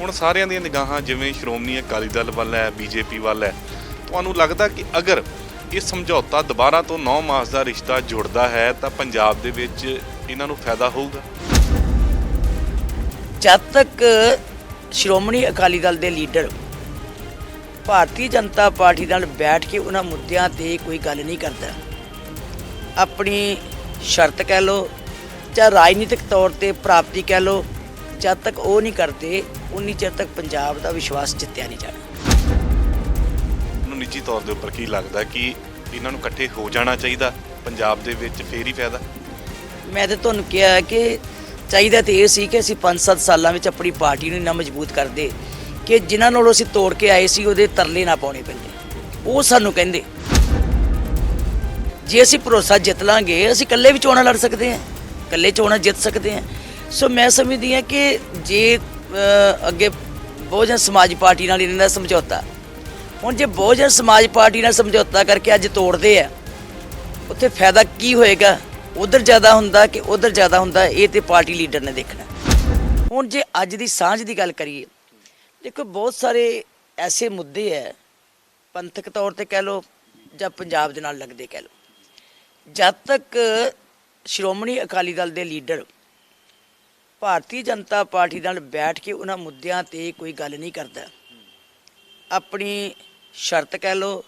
ਹੁਣ ਸਾਰਿਆਂ ਦੀਆਂ ਨਿਗਾਹਾਂ ਜਿਵੇਂ ਸ਼੍ਰੋਮਣੀ ਅਕਾਲੀ ਦਲ ਵੱਲ ਹੈ, ਬੀਜੇਪੀ ਵੱਲ ਹੈ, ਤੁਹਾਨੂੰ ਲੱਗਦਾ ਕਿ ਅਗਰ ਇਹ ਸਮਝੌਤਾ ਦੁਬਾਰਾ ਤੋਂ 9 ਮਾਸ ਦਾ ਰਿਸ਼ਤਾ ਜੁੜਦਾ ਹੈ, ਤਾਂ ਪੰਜਾਬ ਦੇ ਵਿੱਚ ਇਹਨਾਂ ਨੂੰ ਫਾਇਦਾ ਹੋਊਗਾ? ਜਦ ਤੱਕ ਸ਼੍ਰੋਮਣੀ ਅਕਾਲੀ ਦਲ ਦੇ ਲੀਡਰ ਭਾਰਤੀ ਜਨਤਾ ਪਾਰਟੀ ਨਾਲ ਬੈਠ ਕੇ ਉਹਨਾਂ ਮੁੱਦਿਆਂ ਤੇ ਕੋਈ ਗੱਲ ਨਹੀਂ ਕਰਦਾ, ਆਪਣੀ ਸ਼ਰਤ ਕਹਿ ਲੋ ਜਾਂ ਰਾਜਨੀਤਿਕ ਤੌਰ ਤੇ ਪ੍ਰਾਪਤੀ ਕਹਿ ਲੋ ਜਦ ਤੱਕ ਉਹ ਨਹੀਂ ਕਰਦੇ ਉਨੀ ਚਿਰ ਤੱਕ ਪੰਜਾਬ ਦਾ ਵਿਸ਼ਵਾਸ ਜਿੱਤਿਆ ਨਹੀਂ ਜਾਣਾ। ਨੂੰ ਨਿੱਜੀ ਤੌਰ ਦੇ ਉੱਪਰ ਕੀ ਲੱਗਦਾ ਕਿ ਇਹਨਾਂ ਨੂੰ ਇਕੱਠੇ ਹੋ ਜਾਣਾ ਚਾਹੀਦਾ? ਪੰਜਾਬ ਦੇ ਵਿੱਚ ਫੇਰ ਹੀ ਫਾਇਦਾ? ਮੈਂ ਤੇ ਤੁਹਾਨੂੰ ਕਿਹਾ ਕਿ ਚਾਹੀਦਾ ਤੇ ਇਹ ਸੀ ਕਿ ਅਸੀਂ 5-7 ਸਾਲਾਂ ਵਿੱਚ ਆਪਣੀ ਪਾਰਟੀ ਨੂੰ ਇੰਨਾ ਮਜ਼ਬੂਤ ਕਰਦੇ ਕਿ ਜਿਨ੍ਹਾਂ ਨਾਲੋਂ ਅਸੀਂ ਤੋੜ ਕੇ ਆਏ ਸੀ ਉਹਦੇ ਤਰਲੇ ਨਾ ਪਾਉਣੇ ਪੈਂਦੇ। ਉਹ ਸਾਨੂੰ ਕਹਿੰਦੇ ਜੇ ਅਸੀਂ ਭਰੋਸਾ ਜਿੱਤ ਲਾਂਗੇ ਅਸੀਂ ਇਕੱਲੇ ਵੀ ਚੋਣਾਂ ਲੜ ਸਕਦੇ ਹਾਂ ਇਕੱਲੇ ਚੋਣਾਂ ਜਿੱਤ ਸਕਦੇ ਹਾਂ। ਸੋ ਮੈਂ ਸਮਝਦੀ ਹਾਂ ਕਿ ਜੇ ਅੱਗੇ ਬਹੁਜਨ ਸਮਾਜ ਪਾਰਟੀ ਨਾਲ ਇਹਨਾਂ ਦਾ ਸਮਝੌਤਾ। ਹੁਣ ਜੇ ਬਹੁਜਨ ਸਮਾਜ ਪਾਰਟੀ ਨਾਲ ਸਮਝੌਤਾ ਕਰਕੇ ਅੱਜ ਤੋੜਦੇ ਆ, ਉੱਥੇ ਫਾਇਦਾ ਕੀ ਹੋਏਗਾ? ਉਧਰ ਜ਼ਿਆਦਾ ਹੁੰਦਾ ਕਿ ਉਧਰ ਜ਼ਿਆਦਾ ਹੁੰਦਾ? ਇਹ ਤੇ ਪਾਰਟੀ ਲੀਡਰ ਨੇ ਦੇਖਣਾ। ਹੁਣ ਜੇ ਅੱਜ ਦੀ ਸਾਂਝ ਦੀ ਗੱਲ ਕਰੀਏ, ਦੇਖੋ ਬਹੁਤ ਸਾਰੇ ਐਸੇ ਮੁੱਦੇ ਹੈ ਪੰਥਕ ਤੌਰ ਤੇ ਕਹਿ ਲਓ ਜਾਂ ਪੰਜਾਬ ਦੇ ਨਾਲ ਲੱਗਦੇ ਕਹਿ ਲਓ। ਜਦ ਤੱਕ ਸ਼੍ਰੋਮਣੀ ਅਕਾਲੀ ਦਲ ਦੇ ਲੀਡਰ ਭਾਰਤੀ ਜਨਤਾ ਪਾਰਟੀ ਨਾਲ ਬੈਠ ਕੇ ਉਹਨਾਂ ਮੁੱਦਿਆਂ ਤੇ ਕੋਈ ਗੱਲ ਨਹੀਂ ਕਰਦਾ। ਆਪਣੀ ਸ਼ਰਤ ਕਹਿ ਲੋ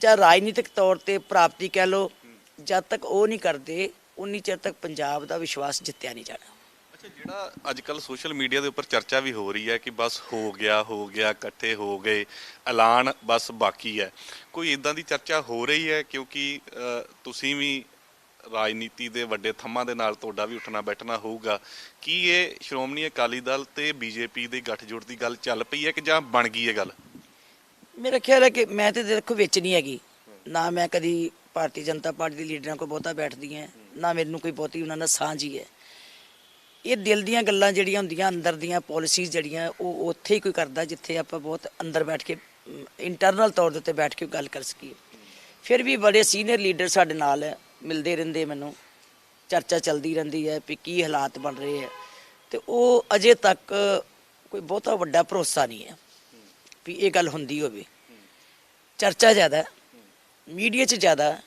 ਜਾਂ ਰਾਜਨੀਤਿਕ ਤੌਰ ਤੇ ਪ੍ਰਾਪਤੀ ਕਹਿ ਲੋ ਜਦ ਤੱਕ ਉਹ ਨਹੀਂ ਕਰਦੇ, ਉਨੀ ਚਿਰ ਤੱਕ ਪੰਜਾਬ ਦਾ ਵਿਸ਼ਵਾਸ ਜਿੱਤਿਆ ਨਹੀਂ ਜਾਣਾ। ਅੱਛਾ, ਜਿਹੜਾ ਅੱਜ ਕੱਲ ਸੋਸ਼ਲ ਮੀਡੀਆ ਦੇ ਉੱਪਰ ਚਰਚਾ ਵੀ ਹੋ ਰਹੀ ਹੈ ਕਿ ਬਸ ਹੋ ਗਿਆ ਹੋ ਗਿਆ, ਇਕੱਠੇ ਹੋ ਗਏ, ਐਲਾਨ ਬਸ ਬਾਕੀ ਹੈ। ਕੋਈ ਇਦਾਂ ਦੀ ਚਰਚਾ ਹੋ ਰਹੀ ਹੈ ਕਿਉਂਕਿ ਤੁਸੀਂ ਵੀ ਰਾਜਨੀਤੀ ਦੇ ਵੱਡੇ ਥੰਮਾਂ ਦੇ ਨਾਲ ਤੁਹਾਡਾ ਵੀ ਉੱਠਣਾ ਬੈਠਣਾ ਹੋਊਗਾ। ਕੀ ਇਹ ਸ਼੍ਰੋਮਣੀ ਅਕਾਲੀ ਦਲ ਤੇ ਬੀਜੇਪੀ ਦੇ ਗੱਠਜੋੜ ਦੀ ਗੱਲ ਚੱਲ ਪਈ ਹੈ ਕਿ ਜਾਂ ਬਣ ਗਈ ਹੈ ਗੱਲ? ਮੇਰਾ ਖਿਆਲ ਹੈ ਕਿ ਮੈਂ ਤੇ ਦੇਖੋ ਵਿੱਚ ਨਹੀਂ ਹੈਗੀ। ਨਾ ਮੈਂ ਕਦੀ ਭਾਰਤੀ ਜਨਤਾ ਪਾਰਟੀ ਦੇ ਲੀਡਰਾਂ ਕੋਲ ਬਹੁਤਾ ਬੈਠਦੀ ਹਾਂ, ਨਾ ਮੈਨੂੰ ਕੋਈ ਬਹੁਤੀ ਉਹਨਾਂ ਨਾਲ ਸਾਂਝ ਹੀ ਹੈ। ਇਹ ਦਿਲ ਦੀਆਂ ਗੱਲਾਂ ਜਿਹੜੀਆਂ ਹੁੰਦੀਆਂ, ਅੰਦਰ ਦੀਆਂ ਪਾਲਿਸੀਜ਼ ਜਿਹੜੀਆਂ, ਉਹ ਉੱਥੇ ਹੀ ਕੋਈ ਕਰਦਾ ਜਿੱਥੇ ਆਪਾਂ ਬਹੁਤ ਅੰਦਰ ਬੈਠ ਕੇ ਇੰਟਰਨਲ ਤੌਰ ਦੇ ਉੱਤੇ ਬੈਠ ਕੇ ਗੱਲ ਕਰ ਸਕੀਏ। ਫਿਰ ਵੀ ਬੜੇ ਸੀਨੀਅਰ ਲੀਡਰ ਸਾਡੇ ਨਾਲ ਹੈ। ਮਿਲਦੇ ਰਹਿੰਦੇ ਮੈਨੂੰ। ਚਰਚਾ ਚੱਲਦੀ ਰਹਿੰਦੀ ਹੈ ਵੀ ਕੀ ਹਾਲਾਤ ਬਣ ਰਹੇ ਹੈ। ਤੇ ਉਹ ਅਜੇ ਤੱਕ ਕੋਈ ਬਹੁਤਾ ਵੱਡਾ ਭਰੋਸਾ ਨਹੀਂ ਹੈ ਵੀ ਇਹ ਗੱਲ ਹੁੰਦੀ ਹੋਵੇ। ਚਰਚਾ ਜ਼ਿਆਦਾ ਮੀਡੀਆ 'ਚ ਜ਼ਿਆਦਾ।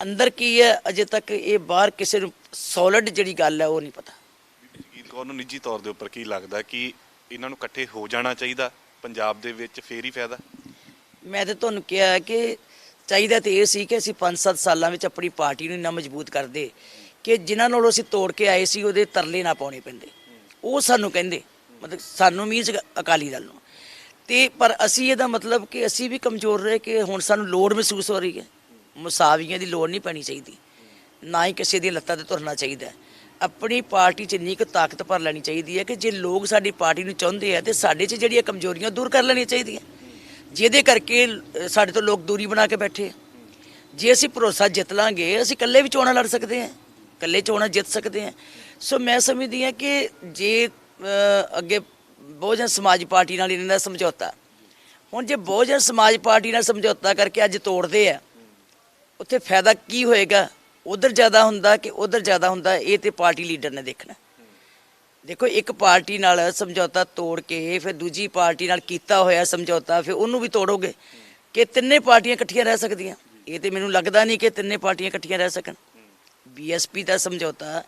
ਅੰਦਰ ਕੀ ਹੈ ਅਜੇ ਤੱਕ ਇਹ ਬਾਹਰ ਕਿਸੇ ਨੂੰ ਸੋਲਿਡ ਜਿਹੜੀ ਗੱਲ ਹੈ ਉਹ ਨਹੀਂ ਪਤਾ। ਜਗੀਰ ਕੌਰ ਨੂੰ ਨਿੱਜੀ ਤੌਰ ਦੇ ਉੱਪਰ ਕੀ ਲੱਗਦਾ ਕਿ ਇਹਨਾਂ ਨੂੰ ਇਕੱਠੇ ਹੋ ਜਾਣਾ ਚਾਹੀਦਾ? ਪੰਜਾਬ ਦੇ ਵਿੱਚ ਫੇਰ ਹੀ ਫਾਇਦਾ? ਮੈਂ ਤੇ ਤੁਹਾਨੂੰ ਕਿਹਾ ਕਿ ਚਾਹੀਦਾ ਤੇ ਇਹ ਸੀ ਕਿ ਅਸੀਂ 5-7 ਸਾਲਾਂ ਵਿੱਚ ਆਪਣੀ ਪਾਰਟੀ ਨੂੰ ਇੰਨਾ ਮਜ਼ਬੂਤ ਕਰਦੇ ਕਿ ਜਿਨ੍ਹਾਂ ਨਾਲੋਂ ਅਸੀਂ ਤੋੜ ਕੇ ਆਏ ਸੀ, ਉਹਦੇ ਤਰਲੇ ਨਾ ਪਾਉਣੇ ਪੈਂਦੇ। ਉਹ ਸਾਨੂੰ ਕਹਿੰਦੇ, ਮਤਲਬ ਸਾਨੂੰ ਮੀਨਸ ਅਕਾਲੀ ਦਲ ਨੂੰ। ਤੇ ਪਰ ਅਸੀਂ ਇਹਦਾ ਮਤਲਬ ਕਿ ਅਸੀਂ ਵੀ ਕਮਜ਼ੋਰ ਰਹੇ ਕਿ ਹੁਣ ਸਾਨੂੰ ਲੋੜ ਮਹਿਸੂਸ ਹੋ ਰਹੀ ਹੈ। ਮੁਸਾਵੀਆਂ ਦੀ ਲੋੜ ਨਹੀਂ ਪੈਣੀ ਚਾਹੀਦੀ। ਨਾ ਹੀ ਕਿਸੇ ਦੀ ਲੱਤਾਂ ਤੇ ਤੁਰਨਾ ਚਾਹੀਦਾ ਆਪਣੀ ਪਾਰਟੀ 'ਚ ਇੰਨੀ ਕੁ ਤਾਕਤ ਭਰ ਲੈਣੀ ਚਾਹੀਦੀ ਹੈ ਕਿ ਜੇ ਲੋਕ ਸਾਡੀ ਪਾਰਟੀ ਨੂੰ ਚਾਹੁੰਦੇ ਆ ਤੇ ਸਾਡੇ 'ਚ ਜਿਹੜੀਆਂ ਕਮਜ਼ੋਰੀਆਂ ਦੂਰ ਕਰ ਲੈਣੀਆਂ ਚਾਹੀਦੀਆਂ। ਜਿਹਦੇ ਕਰਕੇ ਸਾਡੇ ਤੋਂ ਲੋਕ ਦੂਰੀ ਬਣਾ ਕੇ ਬੈਠੇ ਜੇ ਅਸੀਂ ਭਰੋਸਾ ਜਿੱਤ ਲਾਂਗੇ, ਅਸੀਂ ਇਕੱਲੇ ਵੀ ਚੋਣਾਂ ਲੜ ਸਕਦੇ ਹਾਂ ਇਕੱਲੇ ਚੋਣਾਂ ਜਿੱਤ ਸਕਦੇ ਹਾਂ ਸੋ ਮੈਂ ਸਮਝਦੀ ਹਾਂ ਕਿ ਜੇ ਅੱਗੇ ਬਹੁਜਨ ਸਮਾਜ ਪਾਰਟੀ ਨਾਲ ਇਹਨਾਂ ਦਾ ਸਮਝੌਤਾ। ਹੁਣ ਜੇ ਬਹੁਜਨ ਸਮਾਜ ਪਾਰਟੀ ਨਾਲ ਸਮਝੌਤਾ ਕਰਕੇ ਅੱਜ ਤੋੜਦੇ ਆ, ਉੱਥੇ ਫਾਇਦਾ ਕੀ ਹੋਏਗਾ? ਉਧਰ ਜ਼ਿਆਦਾ ਹੁੰਦਾ ਕਿ ਉਧਰ ਜ਼ਿਆਦਾ ਹੁੰਦਾ? ਇਹ ਤੇ ਪਾਰਟੀ ਲੀਡਰ ਨੇ ਦੇਖਣਾ। ਦੇਖੋ, ਇੱਕ ਪਾਰਟੀ ਨਾਲ ਸਮਝੌਤਾ ਤੋੜ ਕੇ, ਫਿਰ ਦੂਜੀ ਪਾਰਟੀ ਨਾਲ ਕੀਤਾ ਹੋਇਆ ਸਮਝੌਤਾ, ਫਿਰ ਉਹਨੂੰ ਵੀ ਤੋੜੋਗੇ? ਕਿ ਤਿੰਨੇ ਪਾਰਟੀਆਂ ਇਕੱਠੀਆਂ ਰਹਿ ਸਕਦੀਆਂ? ਇਹ ਤੇ ਮੈਨੂੰ ਲੱਗਦਾ ਨਹੀਂ ਕਿ ਤਿੰਨੇ ਪਾਰਟੀਆਂ ਇਕੱਠੀਆਂ ਰਹਿ ਸਕਣ। ਬੀਐਸਪੀ ਦਾ ਸਮਝੌਤਾ,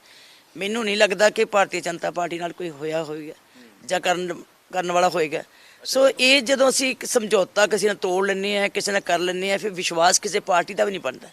ਮੈਨੂੰ ਨਹੀਂ ਲੱਗਦਾ ਕਿ ਭਾਰਤੀ ਜਨਤਾ ਪਾਰਟੀ ਨਾਲ ਕੋਈ ਹੋਇਆ ਹੋਵੇਗਾ ਜਾਂ ਕਰਨ ਕਰਨ ਵਾਲਾ ਹੋਏਗਾ। ਸੋ ਇਹ ਜਦੋਂ ਅਸੀਂ ਇੱਕ ਸਮਝੌਤਾ ਕਿਸੇ ਨਾਲ ਤੋੜ ਲੈਂਦੇ ਆ ਕਿਸੇ ਨਾਲ ਕਰ ਲੈਂਦੇ ਆ ਫਿਰ ਵਿਸ਼ਵਾਸ ਕਿਸੇ ਪਾਰਟੀ ਦਾ ਵੀ ਨਹੀਂ ਬਣਦਾ।